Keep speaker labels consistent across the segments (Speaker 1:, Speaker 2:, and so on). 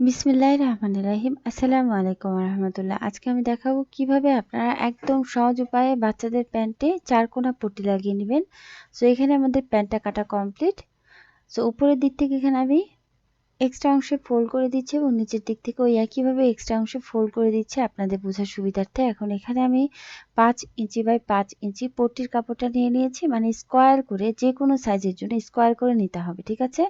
Speaker 1: বিসমিল্লাহ রহমান রাহিম। আসসালামু আলাইকুম রহমতুল্লাহ আজকে আমি দেখাবো কীভাবে আপনারা একদম সহজ উপায়ে বাচ্চাদের প্যান্টে চারকোনা পট্টি লাগিয়ে নেবেন। সো এখানে আমাদের প্যান্টটা কাটা কমপ্লিট সো উপরের দিক থেকে এখানে আমি এক্সট্রা অংশে ফোল্ড করে দিচ্ছে এবং নিচের দিক থেকে ওই একইভাবে এক্সট্রা অংশে ফোল্ড করে দিচ্ছে। আপনাদের বোঝার সুবিধার্থে এখন এখানে আমি পাঁচ ইঞ্চি বাই পাঁচ ইঞ্চি পট্টির কাপড়টা নিয়ে নিয়েছি মানে স্কোয়ার করে যে কোনো সাইজের জন্য স্কোয়ার করে নিতে হবে, ঠিক আছে?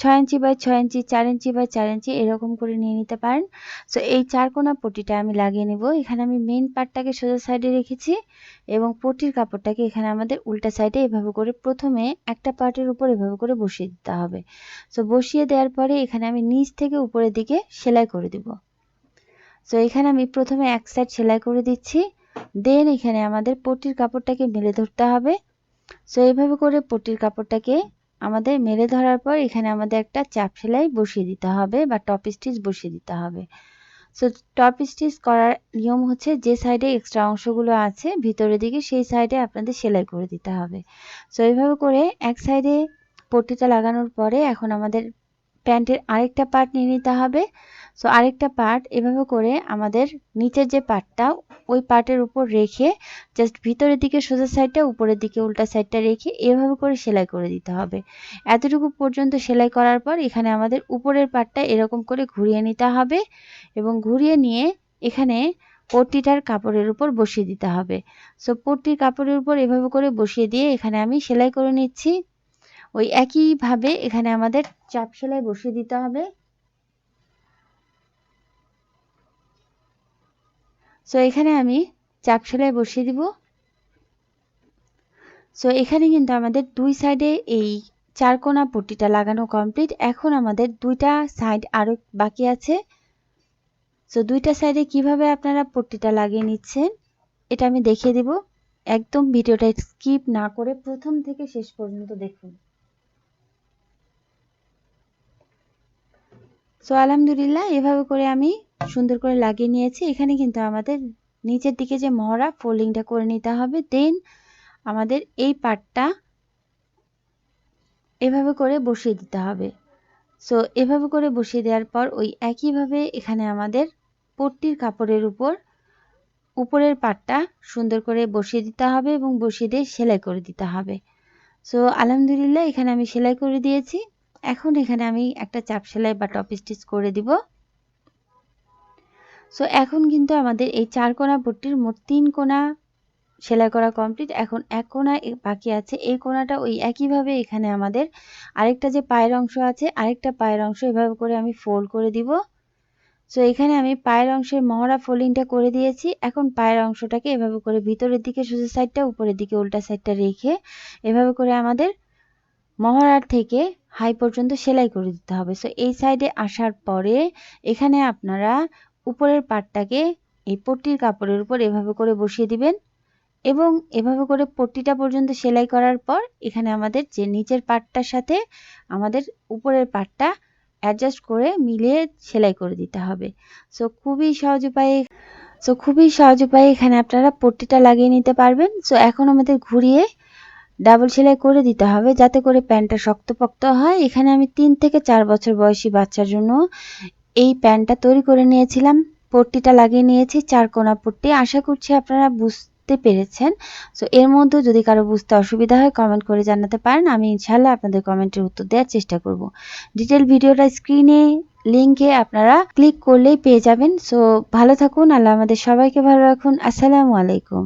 Speaker 1: ছয় ইঞ্চি বাই ছয় ইঞ্চি, চার ইঞ্চি বাই চার ইঞ্চি এরকম করে নিয়ে নিতে পারেন। সো এই চারকোনা পট্টিটা আমি লাগিয়ে নেব। এখানে আমি মেন পার্টটাকে সোজা সাইডে রেখেছি এবং পট্টির কাপড়টাকে এখানে আমাদের উল্টা সাইডে এভাবে করে প্রথমে একটা পার্টের উপর এভাবে করে বসিয়ে দিতে হবে। সো বসিয়ে দেওয়ার পরে এখানে আমি নিচ থেকে উপরের দিকে সেলাই করে দিব। সো এখানে আমি প্রথমে এক সাইড সেলাই করে দিচ্ছি। দেন এখানে আমাদের পটির কাপড়টাকে মেলে ধরতে হবে। সো এইভাবে করে পট্টির কাপড়টাকে আমাদের মেলে ধরার পর এখানে আমাদের একটা চাপ সেলাই বসিয়ে দিতে হবে বা টপ স্টিচ বসিয়ে দিতে হবে। সো টপ স্টিচ করার নিয়ম হচ্ছে যে সাইডে এক্সট্রা অংশগুলো আছে, ভিতরের দিকে সেই সাইডে আপনাদের সেলাই করে দিতে হবে। সো এইভাবে করে এক সাইডে পট্টিটা লাগানোর পরে এখন আমাদের প্যান্টের আরেকটা পার্ট নিয়ে নিতে হবে। সো আরেকটা পার্ট এভাবে করে আমাদের নিচের যে পার্টটা ওই পার্টের উপর রেখে জাস্ট ভিতরের দিকে সোজা সাইডটা উপরের দিকে উল্টা সাইডটা রেখে এভাবে করে সেলাই করে দিতে হবে। এতটুকু পর্যন্ত সেলাই করার পর এখানে আমাদের উপরের পার্টটা এরকম করে ঘুরিয়ে নিতে হবে এবং ঘুরিয়ে নিয়ে এখানে পট্টিটার কাপড়ের উপর বসিয়ে দিতে হবে। সো পট্টির কাপড়ের উপর এভাবে করে বসিয়ে দিয়ে এখানে আমি সেলাই করে নিচ্ছি। ওই একইভাবে এখানে আমাদের চাপ সেলাই বসিয়ে দিতে হবে। সো এখানে আমি চাপ সেলাই বসিয়ে দিব। সো এখানে কিন্তু আমাদের দুই সাইডে এই চারকোনা পট্টিটা লাগানো কমপ্লিট এখন আমাদের দুইটা সাইড আরও বাকি আছে। সো দুইটা সাইডে কীভাবে আপনারা পট্টিটা লাগিয়ে নিচ্ছেন, এটা আমি দেখিয়ে দিব। একদম ভিডিওটা স্কিপ না করে প্রথম থেকে শেষ পর্যন্ত দেখুন। সো আলহামদুলিল্লাহ, এভাবে করে আমি সুন্দর করে লাগিয়ে নিয়েছি। এখানে কিন্তু আমাদের নিচের দিকে যে মহড়া ফোল্ডিংটা করে নিতে হবে। দেন আমাদের এই পার্টটা এভাবে করে বসিয়ে দিতে হবে। সো এভাবে করে বসিয়ে দেওয়ার পর ওই একইভাবে এখানে আমাদের পট্টির কাপড়ের উপর, উপরের পাটটা সুন্দর করে বসিয়ে দিতে হবে এবং বসিয়ে দিয়ে সেলাই করে দিতে হবে। সো আলহামদুলিল্লাহ, এখানে আমি সেলাই করে দিয়েছি। এখন এখানে আমি একটা চাপ সেলাই বা টপ স্টিচ করে দিব। সো এখন কিন্তু আমাদের এই চার কোনা পট্টির মোট তিন কোনা সেলাই করা কমপ্লিট এখন এক কোনা বাকি আছে। এই কোনাটা ওই একইভাবে এখানে আমাদের আরেকটা যে পায়ের অংশ আছে, আরেকটা পায়ের অংশ এভাবে করে আমি ফোল্ড করে দিব। সো এখানে আমি পায়ের অংশের মহড়া ফোল্ডিংটা করে দিয়েছি। এখন পায়ের অংশটাকে এভাবে করে ভিতরের দিকে সোজা সাইডটা উপরের দিকে উল্টা সাইডটা রেখে এভাবে করে আমাদের মহড়ার থেকে হাই পর্যন্ত সেলাই করে দিতে হবে। সো এই সাইডে আসার পরে এখানে আপনারা উপরের পাটটাকে এই পট্টির কাপড়ের উপর এভাবে করে বসিয়ে দিবেন এবং এভাবে করে পট্টিটা পর্যন্ত সেলাই করার পর এখানে আমাদের যে নিচের পাটটার সাথে আমাদের উপরের পাটটা অ্যাডজাস্ট করে মিলিয়ে সেলাই করে দিতে হবে। সো খুবই সহজ উপায়ে সো খুবই সহজ উপায়ে এখানে আপনারা পট্টিটা লাগিয়ে নিতে পারবেন। সো এখন আমাদের ঘুরিয়ে ডাবল সেলাই করে দিতে হবে যাতে করে প্যান্টটা শক্তপোক্ত হয়। এখানে আমি তিন থেকে চার বছর বয়সী বাচ্চার জন্য এই প্যান্টটা তৈরি করে নিয়েছিলাম। পট্টিটা লাগিয়ে নিয়েছি, চার কোনা পট্টি। আশা করছি আপনারা বুঝতে পেরেছেন। সো এর মধ্যে যদি কারও বুঝতে অসুবিধা হয় কমেন্ট করে জানাতে পারেন। আমি ইনশাল্লাহ আপনাদের কমেন্টের উত্তর দেওয়ার চেষ্টা করব। ডিটেল ভিডিওটা স্ক্রিনে লিঙ্কে আপনারা ক্লিক করলেই পেয়ে যাবেন। সো ভালো থাকুন। আল্লাহ আমাদের সবাইকে ভালো রাখুন। আসসালামু আলাইকুম।